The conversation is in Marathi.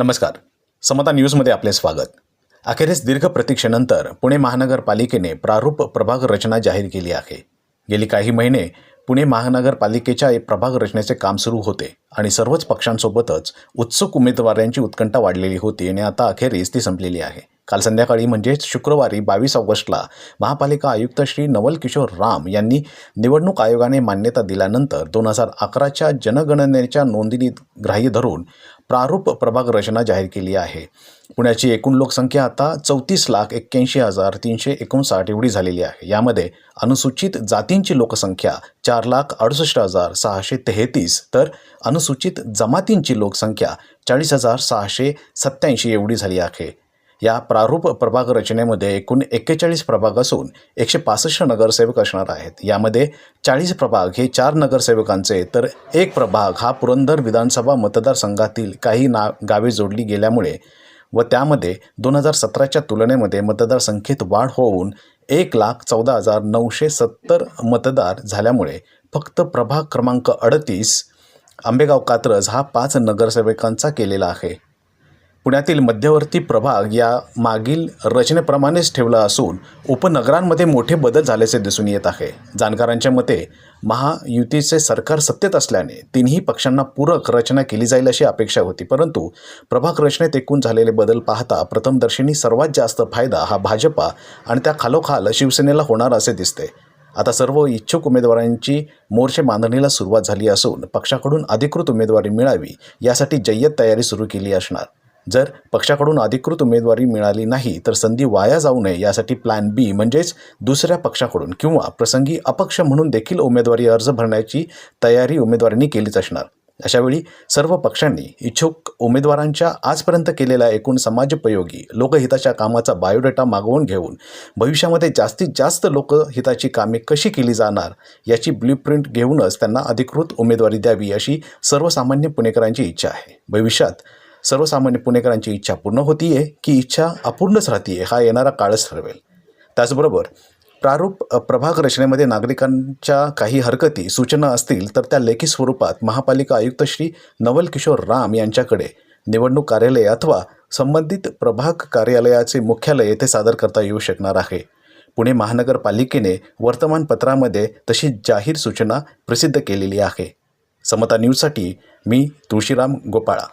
नमस्कार. समता न्यूजमध्ये आपले स्वागत. अखेरीस दीर्घ प्रतीक्षेनंतर पुणे महानगरपालिकेने प्रारूप प्रभाग रचना जाहीर केली आहे. गेली काही महिने पुणे महानगरपालिकेच्या प्रभाग रचनेचे काम सुरू होते आणि सर्वच पक्षांसोबतच उत्सुक उमेदवारांची उत्कंठा वाढलेली होती आणि आता अखेरीस ती संपलेली आहे. काल संध्याकाळी म्हणजेच शुक्रवारी बावीस ऑगस्टला महापालिका आयुक्त श्री नवल किशोर राम यांनी निवडणूक आयोगाने मान्यता दिल्यानंतर दोन हजार अकराच्या जनगणनेच्या नोंदणी ग्राह्य धरून प्रारूप प्रभाग रचना जाहीर केली आहे. पुण्याची एकूण लोकसंख्या आता चौतीस लाख एक्क्याऐंशी हजार तीनशे एकोणसाठ एवढी झालेली आहे. यामध्ये अनुसूचित जातींची लोकसंख्या चार लाख अडुसष्ट हजार सहाशे तेहतीस तर अनुसूचित जमातींची लोकसंख्या चाळीस हजार सहाशे सत्त्याऐंशी एवढी झाली आहे. या प्रारूप प्रभाग रचनेमध्ये एकूण एक्केचाळीस प्रभाग असून एकशे पासष्ट नगरसेवक असणार आहेत. यामध्ये चाळीस प्रभाग हे चार नगरसेवकांचे तर एक प्रभाग हा पुरंदर विधानसभा मतदारसंघातील काही ना गावे जोडली गेल्यामुळे व त्यामध्ये दोन हजार सतराच्या तुलनेमध्ये मतदारसंख्येत वाढ होऊन एक लाख चौदा हजार नऊशे सत्तर मतदार झाल्यामुळे फक्त प्रभाग क्रमांक अडतीस आंबेगाव कात्रज हा पाच नगरसेवकांचा केलेला आहे. पुण्यातील मध्यवर्ती प्रभाग या मागील रचनेप्रमाणेच ठेवला असून उपनगरांमध्ये मोठे बदल झाल्याचे दिसून येत आहे. जाणकारांच्या मते महायुतीचे सरकार सत्तेत असल्याने तिन्ही पक्षांना पूरक रचना केली जाईल अशी अपेक्षा होती परंतु प्रभाग रचनेत एकूण झालेले बदल पाहता प्रथमदर्शनी सर्वात जास्त फायदा हा भाजपा आणि त्या खालोखाल शिवसेनेला होणार असे दिसते. आता सर्व इच्छुक उमेदवारांची मोर्चे बांधणीला सुरुवात झाली असून पक्षाकडून अधिकृत उमेदवारी मिळावी यासाठी जय्यत तयारी सुरू केली असणार. जर पक्षाकडून अधिकृत उमेदवारी मिळाली नाही तर संधी वाया जाऊ नये यासाठी प्लॅन बी म्हणजेच दुसऱ्या पक्षाकडून किंवा प्रसंगी अपक्ष म्हणून देखील उमेदवारी अर्ज भरण्याची तयारी उमेदवारांनी केलीच असणार. अशावेळी सर्व पक्षांनी इच्छुक उमेदवारांच्या आजपर्यंत केलेल्या एकूण समाजोपयोगी लोकहिताच्या कामाचा बायोडेटा मागवून घेऊन भविष्यामध्ये जास्तीत जास्त लोकहिताची कामे कशी केली जाणार याची ब्ल्यूप्रिंट घेऊनच त्यांना अधिकृत उमेदवारी द्यावी अशी सर्वसामान्य पुणेकरांची इच्छा आहे. भविष्यात सर्वसामान्य पुणेकरांची इच्छा पूर्ण होतीये की इच्छा अपूर्णच राहतीये हा येणारा काळच ठरवेल. त्याचबरोबर प्रारूप प्रभाग रचनेमध्ये नागरिकांच्या काही हरकती सूचना असतील तर त्या लेखी स्वरूपात महापालिका आयुक्त श्री नवल किशोर राम यांच्याकडे निवडणूक कार्यालय अथवा संबंधित प्रभाग कार्यालयाचे मुख्यालय येथे सादर करता येऊ शकणार आहे. पुणे महानगरपालिकेने वर्तमानपत्रामध्ये तशी जाहीर सूचना प्रसिद्ध केलेली आहे. समता न्यूजसाठी मी तुळशीराम गोपाळा.